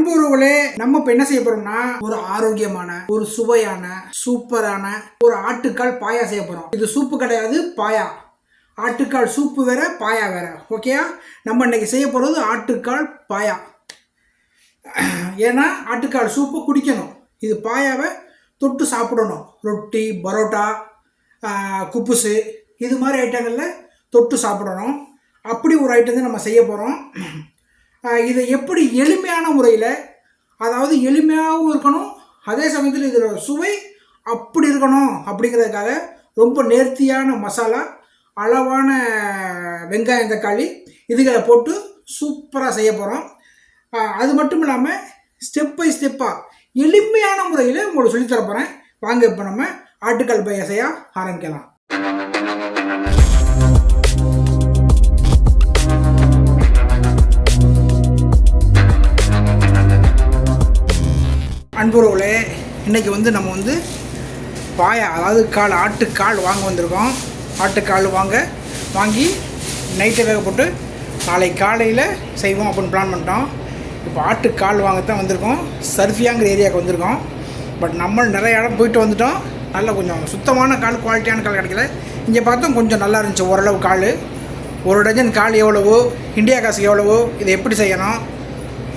அன்பு உறவுகளே நம்ம இப்போ என்ன செய்ய போறோம்னா ஒரு ஆரோக்கியமான ஒரு சுவையான சூப்பரான ஒரு ஆட்டுக்கால் பாயா செய்ய போறோம். இது சூப்பு கிடையாது பாயா. ஆட்டுக்கால் சூப்பு வேற பாயா வேற. ஓகேயா நம்ம இன்னைக்கு செய்ய போறது ஆட்டுக்கால் பாயா. ஏன்னா ஆட்டுக்கால் சூப்பு குடிக்கணும். இது பாயாவை தொட்டு சாப்பிடணும். ரொட்டி பரோட்டா குப்புசு இது மாதிரி ஐட்டங்களில் தொட்டு சாப்பிடணும். அப்படி ஒரு ஐட்டம் தான் நம்ம செய்ய போகிறோம் இதை எப்படி எளிமையான முறையில் அதாவது எளிமையாகவும் இருக்கணும் அதே சமயத்தில் இதில் சுவை அப்படி இருக்கணும் அப்படிங்கிறதுக்காக ரொம்ப நேர்த்தியான மசாலா அளவான வெங்காயம் தக்காளி இதுகளை போட்டு சூப்பராக செய்ய போகிறோம் அது மட்டும் இல்லாமல் ஸ்டெப் பை ஸ்டெப்பாக எளிமையான முறையில் உங்களுக்கு சொல்லித்தர போகிறேன் வாங்க இப்போ நம்ம ஆட்டுக்கால் பைய செய்ய ஆரம்பிக்கலாம். இன்றைக்கி வந்து நம்ம வந்து பாயா அதாவது கால் ஆட்டுக்கால் வாங்க வந்திருக்கோம். ஆட்டுக்கால் வாங்க வாங்கி நைட்டை வேக போட்டு நாளை காலையில் செய்வோம் அப்படின்னு பிளான் பண்ணிட்டோம். இப்போ ஆட்டுக்கால் வாங்கத்தான் வந்திருக்கோம். சர்ஃபியாங்கிற ஏரியாவுக்கு வந்திருக்கோம். பட் நம்ம நிறைய இடம் போயிட்டு வந்துட்டோம். நல்ல கொஞ்சம் சுத்தமான கால் குவாலிட்டியான கால் கிடைக்கல. இங்கே பார்த்தோம் கொஞ்சம் நல்லா இருந்துச்சு ஓரளவு கால். ஒரு டஜன் கால் எவ்வளவோ இந்தியா காசு எவ்வளவோ இதை எப்படி செய்யணும்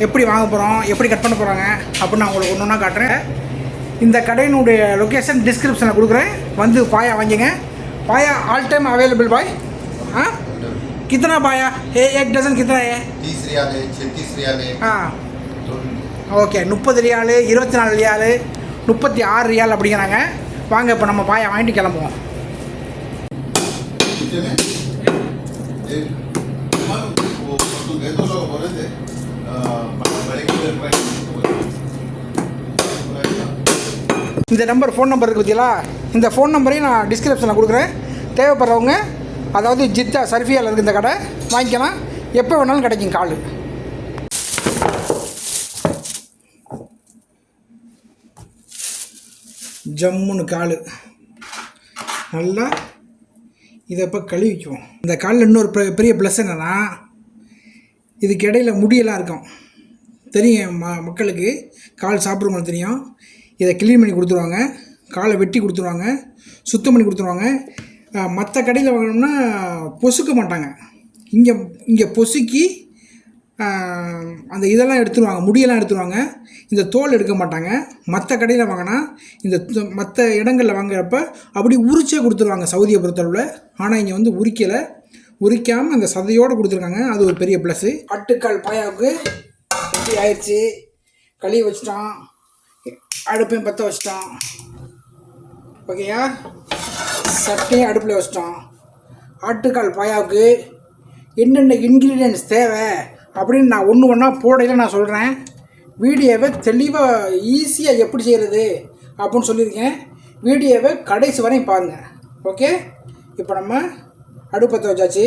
எப்படி வாங்க போகிறோம் எப்படி கட் பண்ண போகிறாங்க அப்படின்னு நான் உங்களுக்கு ஒன்று ஒன்றா காட்டுறேன். இந்த கடையினுடைய லொக்கேஷன் டிஸ்கிரிப்ஷனில் கொடுக்குறேன் வந்து பாயா வாங்கிங்க பாயா ஆல் டைம் அவைலபிள் பாய் हाँ कितना पाया ए एक डजन कितना है तीस रियाल है छत्तीस रियाल है ஆ तो ஓகே முப்பது ரியாலு இருபத்தி நாலு ரியாலு முப்பத்தி ஆறு ரியால் அப்படிங்கிறாங்க வாங்க இப்போ நம்ம பாயா வாங்கிட்டு கிளம்புவோம் कितने இந்த நம்பர் ஃபோன் நம்பர் இருக்குது பார்த்தீங்களா இந்த ஃபோன் நம்பரையும் நான் டிஸ்கிரிப்ஷனில் கொடுக்குறேன். தேவைப்படுறவங்க அதாவது ஜித்தா சர்ஃபியாவில் இருக்குது இந்த கடை வாங்கிக்கலாம். எப்போ வேணாலும் கிடைக்கும் கால். ஜம்முன்னு கால். நல்லா இதை இப்போ கழுவிக்குவோம் இந்த காலில் இன்னொரு பெ- பெரிய ப்ளஸ் என்னென்னா இதுக்கு இடையில முடியெல்லாம் இருக்கும். தெரியும் ம மக்களுக்கு. கால் சாப்பிட்றவங்களுக்கு தெரியும். இதை க்ளீன் பண்ணி கொடுத்துருவாங்க. காலை வெட்டி கொடுத்துருவாங்க. சுத்தம் பண்ணி கொடுத்துருவாங்க. மற்ற கடையில் வாங்கினோம்னா பொசுக்க மாட்டாங்க. இங்கே இங்கே பொசுக்கி அந்த இதெல்லாம் எடுத்துருவாங்க. முடியெல்லாம் எடுத்துருவாங்க. இந்த தோல் எடுக்க மாட்டாங்க. மற்ற கடையில் வாங்கினா இந்த மற்ற இடங்களில் வாங்குறப்ப அப்படி உரிச்சே கொடுத்துருவாங்க சவுதியை பொறுத்தளவில். ஆனால் இங்கே வந்து உரிக்கலை. உரிக்காமல் அந்த சதையோடு கொடுத்துருக்காங்க. அது ஒரு பெரிய ப்ளஸ்ஸு ஆட்டுக்கால் பாயாவுக்கு ரெடி ஆயிடுச்சு. கழுவி வச்சுட்டான். அடுப்பையும் பற்ற வச்சிட்டோம் ஓகேயா? சட்டையும் அடுப்பில் வச்சிட்டோம் ஆட்டுக்கால் பாயாவுக்கு என்னென்ன இன்க்ரீடியன்ஸ் தேவை அப்படின்னு நான் ஒன்று ஒன்றா போடையில் நான் சொல்கிறேன் வீடியோவை தெளிவாக ஈஸியாக எப்படி செய்கிறது அப்படின்னு சொல்லியிருக்கேன். வீடியோவை கடைசி வரையும் பாருங்கள் ஓகே? இப்போ நம்ம அடுப்பத்தை வச்சாச்சு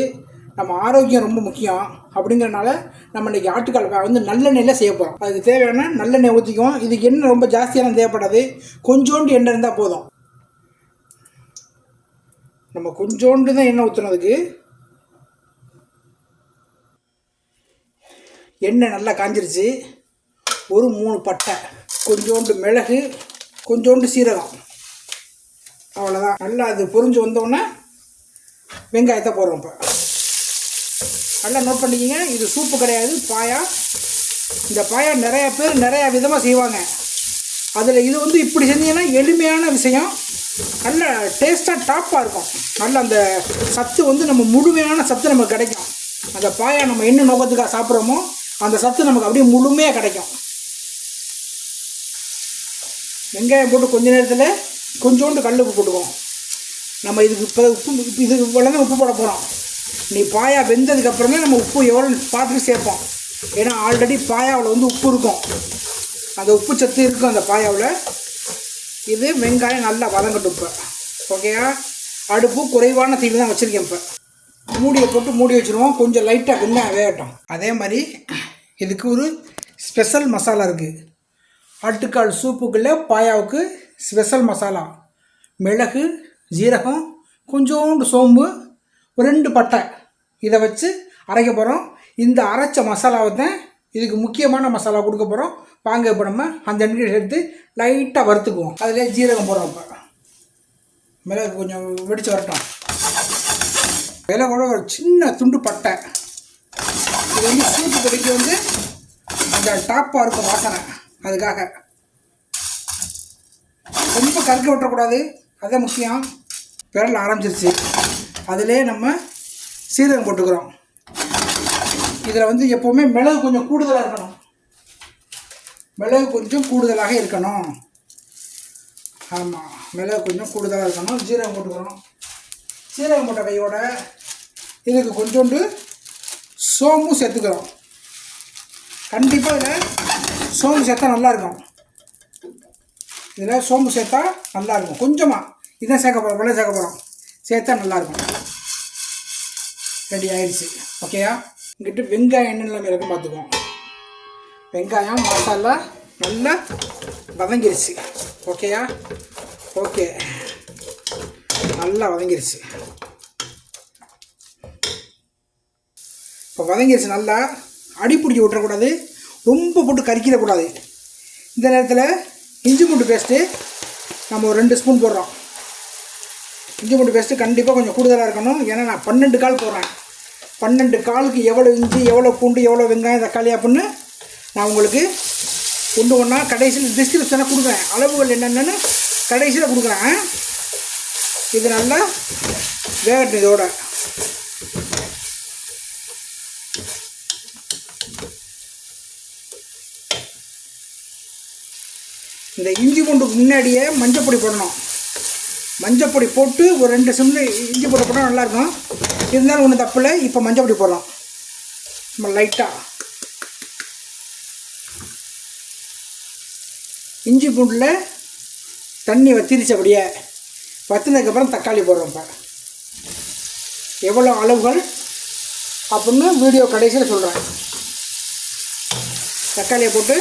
நம்ம ஆரோக்கியம் ரொம்ப முக்கியம் அப்படிங்கிறனால நம்ம இன்றைக்கி ஆட்டுக்கால் வந்து நல்லெண்ணெயில் செய்ய போகிறோம் அதுக்கு தேவையான நல்லெண்ணெய் ஊற்றிக்குவோம் இதுக்கு எண்ணெய் ரொம்ப ஜாஸ்தியான தேவைப்படாது. கொஞ்சோண்டு எண்ணெய் இருந்தால் போதும். நம்ம கொஞ்சோண்டு தான் எண்ணெய் ஊற்றணும் அதுக்கு. எண்ணெய் நல்லா காஞ்சிருச்சு. ஒரு மூணு பட்டை கொஞ்சோண்டு மிளகு கொஞ்சோண்டு சீரகம். அவ்வளோதான் நல்லா அது பொரிஞ்சு வந்தோடனே வெங்காயத்தை போடுறோம் இப்போ. நல்லா நோட் பண்ணிக்கிங்க. இது சூப்பு கிடையாது பாயா. இந்த பாயா நிறையா பேர் நிறையா விதமாக செய்வாங்க. அதில் இது வந்து இப்படி செஞ்சீங்கன்னா எளிமையான விஷயம். நல்ல டேஸ்ட்டாக டாப்பாக இருக்கும். நல்ல அந்த சத்து வந்து நம்ம முழுமையான சத்து நமக்கு கிடைக்கும். அந்த பாயா நம்ம என்ன நோக்கத்துக்காக சாப்பிட்றோமோ அந்த சத்து நமக்கு அப்படியே முழுமையாக கிடைக்கும். வெங்காயம் போட்டு கொஞ்ச நேரத்தில் கொஞ்சோண்டு கல் உப்பு போட்டுக்குவோம். நம்ம இதுக்கு இப்போ உப்பு இது இதுக்கு இவ்வளோ உப்பு போட போகிறோம் நீ பாயா வெந்ததுக்கப்புறமே நம்ம உப்பு எவ்வளோ பார்த்துட்டு சேர்ப்போம். ஏன்னா ஆல்ரெடி பாயாவில் வந்து உப்பு இருக்கும். அந்த உப்பு சத்து இருக்கும் அந்த பாயாவில். இது வெங்காயம் நல்லா வதங்கட்டும் இப்போ. ஓகேயா அடுப்பு குறைவான தீவில் தான் வச்சுருக்கேன் இப்போ. மூடியை போட்டு மூடி வச்சுருவோம். கொஞ்சம் லைட்டாக வெங்காயம் வேகட்டும். அதே மாதிரி இதுக்கு ஒரு ஸ்பெஷல் மசாலா இருக்குது ஆட்டுக்கால் சூப்புக்குள்ளே பாயாவுக்கு ஸ்பெஷல் மசாலா மிளகு ஜீரகம் கொஞ்சோண்டு சோம்பு ஒரு ரெண்டு பட்டை. இதை வச்சு அரைக்க போகிறோம் இந்த அரைச்ச மசாலாவை தான் இதுக்கு முக்கியமான மசாலா கொடுக்க போகிறோம் வாங்க இப்போ நம்ம அந்த இன்க்ரீடியன்ஸ் எடுத்து லைட்டாக வறுத்துக்குவோம். அதிலே ஜீரகம் போடுறோம் இப்போ. மிளகு கொஞ்சம் வெடித்து வரட்டும். மிளகோட ஒரு சின்ன துண்டு பட்டை. இது வந்து சூப்பு கொதிக்க வந்து அந்த டாப்பாக இருக்கும் வாசனை. அதுக்காக. ரொம்ப கருக்க விட்டுறக்கூடாது. அதுதான் முக்கியம். பிறல் ஆரம்பிச்சிருச்சு. அதிலே நம்ம சீரகம் போட்டுக்கிறோம். இதில் வந்து எப்போவுமே மிளகு கொஞ்சம் கூடுதலாக இருக்கணும். மிளகு கொஞ்சம் கூடுதலாக இருக்கணும். ஆமாம் மிளகு கொஞ்சம் கூடுதலாக இருக்கணும். ஜீரகம் போட்டுக்கிறோம். சீரகம் போட்ட கையோட இதுக்கு கொஞ்சோண்டு சோம்பும் சேர்த்துக்கிறோம். கண்டிப்பாக இதில் சோம்பு சேர்த்தா நல்லாயிருக்கும் இதில் சோம்பு சேர்த்தா நல்லாயிருக்கும் கொஞ்சமாக இதான் சேர்க்க போகிறோம் வெள்ளை சேர்க்க போகிறோம் சேர்த்தா நல்லாயிருக்கும். ரெடி ஆயிடுச்சு. ஓகேயா இங்கிட்டு வெங்காயம் என்ன நிலைமை இருக்கும் பார்த்துக்குவோம். வெங்காயம் மசாலா நல்லா வதங்கிருச்சு. ஓகேயா ஓகே நல்லா வதங்கிருச்சு. இப்போ வதங்கிருச்சு நல்லா அடி பிடிக்க விட்டுறக்கூடாது ரொம்ப போட்டு கறிக்கிடக்கூடாது. இந்த நேரத்தில் இஞ்சி பூண்டு பேஸ்ட்டு நம்ம ஒரு ரெண்டு ஸ்பூன் போடுறோம். இஞ்சி பூண்டு பேஸ்ட்டு கண்டிப்பாக கொஞ்சம் கூடுதலாக இருக்கணும். ஏன்னா நான் பன்னெண்டு கால் போடுறேன். பன்னெண்டு காலுக்கு எவ்வளோ இஞ்சி எவ்வளோ பூண்டு எவ்வளோ வெங்காயம் தக்காளி அப்படின்னு நான் உங்களுக்கு ஒன்று ஒன்றா கடைசியில் டிஸ்கிரிப்ஷனாக கொடுக்குறேன். அளவுகள் என்னென்னு கடைசியில் கொடுக்குறேன். இது நல்லா வேகட்டும் இதோட. இந்த இஞ்சி பூண்டுக்கு முன்னாடியே மஞ்சப்பொடி போடணும். மஞ்சப்பொடி போட்டு ஒரு ரெண்டு சிம்மில் இஞ்சி போட்டு போட்டால் நல்லாயிருக்கும். இருந்தாலும் ஒன்றும் தப்பில்லை. இப்போ மஞ்சப்பொடி போடலாம். நம்ம லைட்டாக இஞ்சி பூண்டில் தண்ணி வத்திரிச்சபடியே வத்தினதுக்கப்புறம் தக்காளி போடுறோம் இப்போ. எவ்வளோ அளவுகள்? அப்படின்னு வீடியோ கடைசியில் சொல்கிறேன் தக்காளியை போட்டு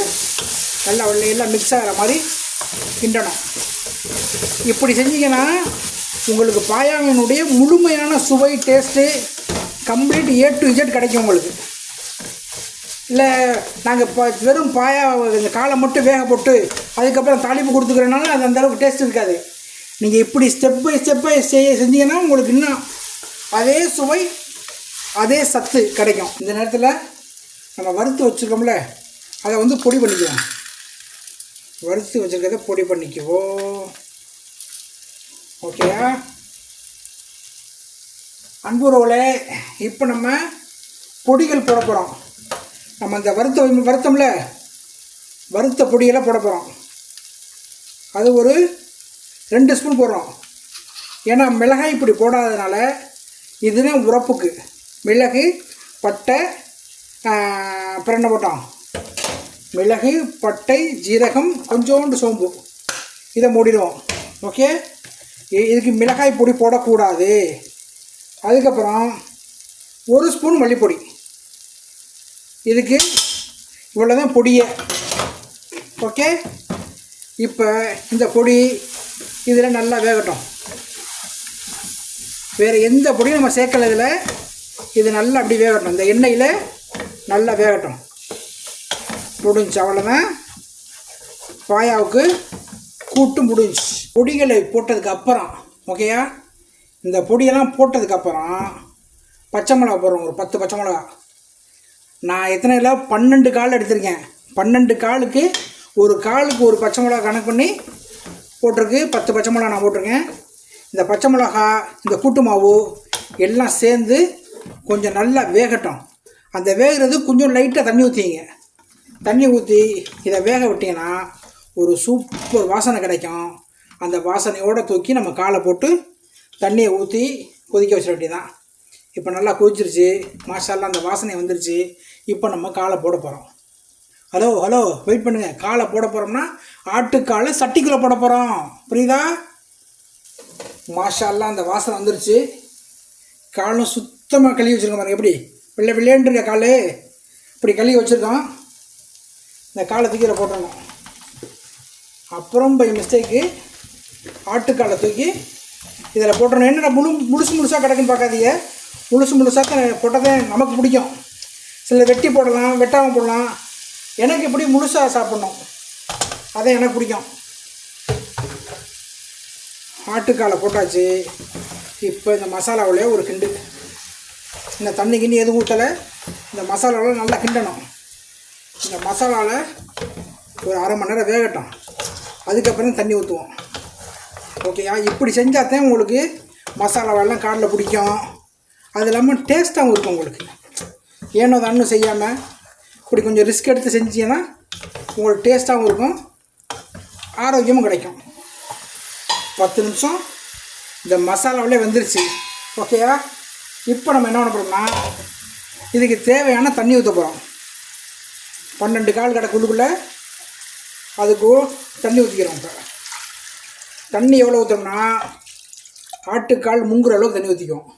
நல்லா உள்ள எல்லாம் மிக்ஸ் ஆகிற மாதிரி கிண்டணும். இப்படி செஞ்சீங்கன்னா உங்களுக்கு பாயாவினுடைய முழுமையான சுவை taste complete A to Z கிடைக்கும் உங்களுக்கு. இல்லை நாங்கள் இப்போ வெறும் பாயா இந்த காலை மட்டும் வேக போட்டு அதுக்கப்புறம் தாளிப்பு கொடுத்துக்கிறனால அது அந்தளவுக்கு டேஸ்ட் இருக்காது. நீங்கள் இப்படி ஸ்டெப் பை ஸ்டெப்பை செய்ய செஞ்சீங்கன்னா உங்களுக்கு இன்னும் அதே சுவை அதே சத்து கிடைக்கும். இந்த நேரத்தில் நம்ம வறுத்து வச்சுருக்கோம்ல அதை வந்து பொடி பண்ணிக்கலாம். வறுத்து வச்சுருக்கிறத பொடி பண்ணிக்குவோம் ஓகேயா அன்புறவுகளே இப்போ நம்ம பொடிகள் போட போகிறோம் நம்ம அந்த வறுத்த வருத்தம்ல வறுத்த பொடியெல்லாம் போட போகிறோம் அது ஒரு ரெண்டு ஸ்பூன் போடுறோம். ஏன்னா மிளகாய் இப்படி போடாததுனால இதுதான் உரப்புக்கு. மிளகு பட்டை ஆஹ், போட்டோம். மிளகு பட்டை ஜீரகம் கொஞ்சோண்டு சோம்பு. இதை மூடிடுவோம். ஓகே இதுக்கு மிளகாய் பொடி போடக்கூடாது. அதுக்கப்புறம் ஒரு ஸ்பூன் மல்லிப்பொடி. இதுக்கு இவ்வளோதான் பொடியை. ஓகே இப்போ இந்த பொடி இதில் நல்லா வேகட்டும். வேறு எந்த பொடியும் நம்ம சேர்க்கல இதில். இது நல்லா அப்படி வேகட்டும். இந்த எண்ணெயில் நல்லா வேகட்டும். முடிஞ்சு அவ்வளோதான் பாயாவுக்கு கூட்டு முடிஞ்சு பொடிகளை போட்டதுக்கு அப்புறம் ஓகேயா? இந்த பொடியெல்லாம் போட்டதுக்கப்புறம் பச்சை மிளகா போடுறோம் ஒரு பத்து பச்சை மிளகா. நான் எத்தனை கிலோ பன்னெண்டு கால் எடுத்திருக்கேன். பன்னெண்டு காலுக்கு ஒரு காலுக்கு ஒரு பச்சை மிளகா கணக்கு பண்ணி போட்டிருக்கு. பத்து பச்சை மிளகா நான் போட்டிருக்கேன். இந்த பச்சை மிளகா இந்த கூட்டு மாவு எல்லாம் சேர்ந்து கொஞ்சம் நல்லா வேகட்டும். அந்த வேகிறது கொஞ்சம் லைட்டாக தண்ணி ஊற்றிங்க தண்ணி ஊற்றி இதை வேக விட்டிங்கன்னா ஒரு சூப்பர் வாசனை கிடைக்கும். அந்த வாசனையோடு தூக்கி நம்ம காலை போட்டு தண்ணியை ஊற்றி கொதிக்க வச்சிட வேண்டியதான் இப்போ நல்லா கொதிச்சிருச்சு. மாஷால்லாம் அந்த வாசனை வந்துருச்சு. இப்போ நம்ம காலை போட போகிறோம் ஹலோ ஹலோ வெயிட் பண்ணுங்கள் காலை போட போகிறோம்னா ஆட்டுக்காலை சட்டிக்குள்ளே போட போகிறோம் புரியுதா? மாஷால்லாம் அந்த வாசனை வந்துருச்சு. காலும் சுத்தமாக கழுவி வச்சுருக்கோம் பாருங்க. எப்படி? வெள்ளை வெள்ளையன்று இருக்க கால். இப்படி கழுவி வச்சுருக்கோம். இந்த காலை தூக்கி இதில் போட்டுடணும் அப்புறம் பை மிஸ்டேக்கு ஆட்டுக்காலை தூக்கி இதில் போட்டணும் என்னடா முழு முழுசு முழுசாக கிடக்குன்னு பார்க்காதீங்க. முழுசு முழுசாக போட்டதே நமக்கு பிடிக்கும். சில வெட்டி போடலாம் வெட்டாமல் போடலாம். எனக்கு இப்படி முழுசாக சாப்பிட்ணும்? அதான் எனக்கு பிடிக்கும். ஆட்டுக்காலை போட்டாச்சு. இப்போ இந்த மசாலாவிலே ஒரு கிண்டு. இந்த தண்ணி கிண்ணி எதுவும் ஊற்றலை இந்த மசாலாவில் நல்லா கிண்டணும். இந்த மசாலாவில் ஒரு அரை மணி நேரம் வேகட்டும். அதுக்கப்புறம் தண்ணி ஊற்றுவோம் ஓகேயா இப்படி செஞ்சால் தான் உங்களுக்கு மசாலாவெல்லாம் காலில் பிடிக்கும். அது இல்லாமல் டேஸ்ட்டாகவும் இருக்கும் உங்களுக்கு. ஏனோ தானும் செய்யாமல் இப்படி கொஞ்சம் ரிஸ்க் எடுத்து செஞ்சீங்கன்னா உங்களுக்கு டேஸ்ட்டாகவும் இருக்கும். ஆரோக்கியமும் கிடைக்கும். பத்து நிமிஷம் இந்த மசாலாவிலே வந்துருச்சு. ஓகேயா இப்போ நம்ம என்ன பண்ண போகிறோம்னா இதுக்கு தேவையான தண்ணி ஊற்ற போகிறோம் பன்னெண்டு கால் கிடக்குள்ளுக்குள்ளே அதுக்கு தண்ணி ஊற்றிக்கிறோம் இப்போ. தண்ணி எவ்வளோ ஊற்றோம்னா ஆட்டுக்கால் முங்குற அளவுக்கு தண்ணி ஊற்றிக்குவோம்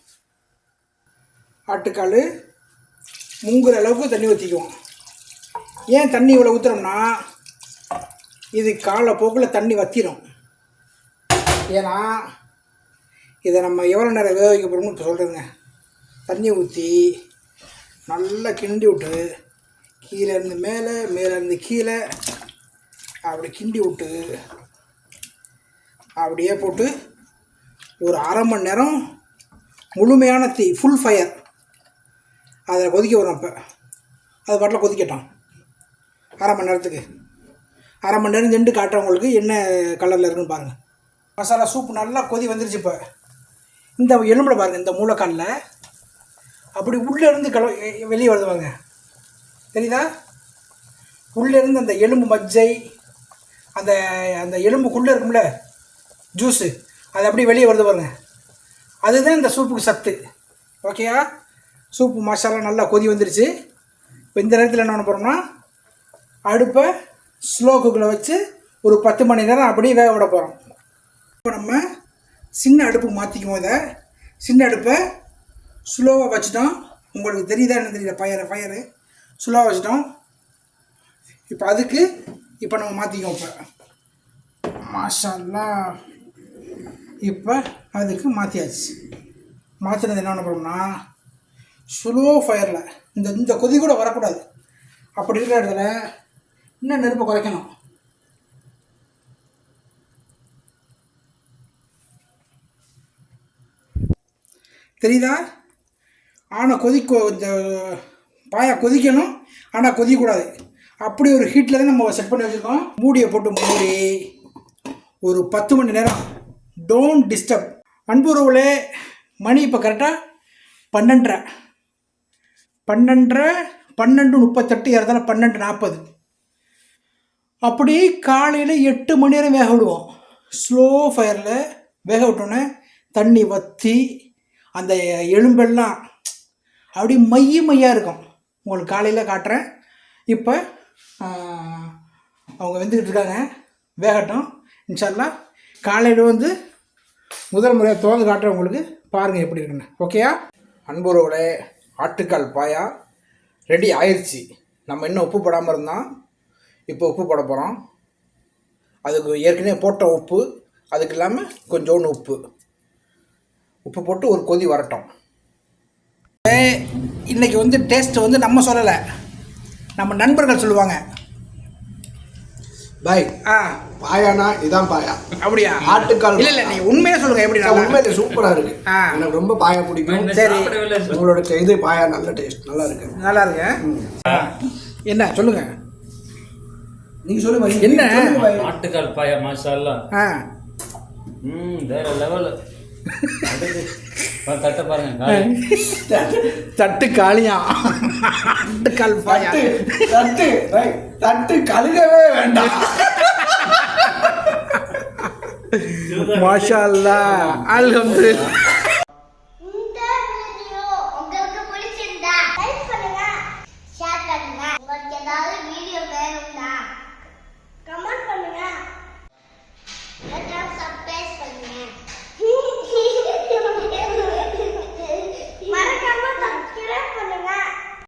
ஆட்டுக்கால் முங்குற அளவுக்கு தண்ணி ஊற்றிக்குவோம் ஏன் தண்ணி இவ்வளோ ஊற்றுறோம்னா இது காலை போக்கில் தண்ணி வத்திரும். ஏன்னா இதை நம்ம எவ்வளோ நேரம் வேக வைக்க போகிறோம்னு இப்போ சொல்கிறேங்க தண்ணி ஊற்றி நல்லா கிண்டி விட்டு கீழே இருந்து மேலே மேலே இருந்து கீழே. அப்படி கிண்டி விட்டு அப்படியே போட்டு ஒரு அரை மணி நேரம் முழுமையான தீ ஃபுல் ஃபயர் அதை கொதிக்க வரும் இப்போ அது பாட்டில் கொதிக்கட்டும். அரை மணி நேரத்துக்கு. அரை மணி நேரம் சென்று காட்டுறவங்களுக்கு என்ன கலரில் இருக்குன்னு பாருங்கள் மசாலா சூப் நல்லா கொதி வந்துருச்சு இப்போ. இந்த எலும்பில் பாருங்கள் இந்த மூளைக்காலில். அப்படி உள்ளே இருந்து கல வெளியே வருதுவாங்க தெரியுதா? உள்ளேருந்து அந்த எலும்பு மஜ்ஜை அந்த அந்த எலும்புக்குள்ளே இருக்கும்ல ஜூஸு அது அப்படியே வெளியே வருது பாருங்க. அதுதான் இந்த சூப்புக்கு சத்து. ஓகேயா சூப்பு மசாலா நல்லா கொதி வந்துருச்சு. இப்போ இந்த நேரத்தில் என்ன பண்ண போகிறோம்னா அடுப்பை ஸ்லோ குக்கில் வச்சு ஒரு பத்து மணி நேரம் அப்படியே வேக விட போகிறோம் இப்போ நம்ம சின்ன அடுப்பு மாற்றிக்கும் இதை. சின்ன அடுப்பை ஸ்லோவாக வச்சுட்டோம். உங்களுக்கு தெரியுதா என்ன தெரியல. ஃபயரு ஃபயரு ஸ்லோவாக வச்சுட்டோம். இப்போ அதுக்கு இப்போ நம்ம மாற்றிக்குவோம் இப்போ. மாஷல்லா. இப்போ அதுக்கு மாற்றியாச்சு மாற்றினது என்ன பண்ணோம்னா ஸ்லோ ஃபயரில் இந்த இந்த கொதி கூட வரக்கூடாது. அப்படி இருக்கிற இடத்துல இன்னும் நெருப்பை குறைக்கணும். தெரியுதா? ஆனால் கொதிக்கோ இந்த பாயா கொதிக்கணும் ஆனால் கொதிக்கக்கூடாது. அப்படி ஒரு ஹீட்டில் தான் நம்ம செட் பண்ணி வச்சுருக்கோம். மூடியை போட்டு மூடி ஒரு பத்து மணி நேரம். டோன்ட் டிஸ்டர்ப் அன்புறவுலே மணி இப்போ கரெக்டாக பன்னெண்டரை. பன்னெண்டரை பன்னெண்டு முப்பத்தெட்டு ஏறதால பன்னெண்டு நாற்பது. அப்படி காலையில் எட்டு மணி நேரம் வேக விடுவோம். ஸ்லோ ஃபயரில் வேக விட்டோன்னே தண்ணி வற்றி அந்த எலும்பெல்லாம் அப்படி மைய மையாக இருக்கும். உங்களுக்கு காலையில் காட்டுறேன். இப்போ அவங்க வெந்துக்கிட்டு இருக்காங்க. வேகட்டும். இன்ஷால்லா காலையில் வந்து முதல் முறையாக திறந்து காட்டுறேன் உங்களுக்கு. பாருங்கள் எப்படி இருக்குன்னு. ஓகேயா அன்புறவுகளே ஆட்டுக்கால் பாயா ரெடி ஆயிடுச்சு நம்ம இன்னும் உப்பு போடாமல் இருந்தால் இப்போ உப்பு போட போகிறோம் அதுக்கு ஏற்கனவே போட்ட உப்பு அதுக்கு இல்லாமல் கொஞ்சோண்டு உப்பு. உப்பு போட்டு ஒரு கொதி வரட்டும். இன்னைக்கு வந்து டேஸ்ட் வந்து நம்ம சொல்லலை. நம்ம நண்பர்கள் சொல்லுவாங்க. பாய் ஆ. பாயானா இதான் பாயா. அப்படியா? ஆட்டுக்கால் இல்லை இல்லை நீ உண்மையாக சொல்லுங்க எப்படி நல்லா உண்மையில சூப்பரா இருக்கு. ஆ. எனக்கு ரொம்ப பாயா பிடிக்கும். சரி. உங்களோட இது பாயா நல்ல டேஸ்ட் நல்லா இருக்கு. நல்லா இருக்கு ஆ. என்ன சொல்லுங்க. நீங்க சொல்லுங்க. என்ன? ஆட்டுக்கால் பாயா மாஷா ஆ. ம் வேற லெவல் தட்ட பாருங்க காலி. தட்டு பாயா? தட்டு தட்டு கழுகவே வேண்டாம். மாஷா அல்லா அல்ஹம்துலில்லாஹ்.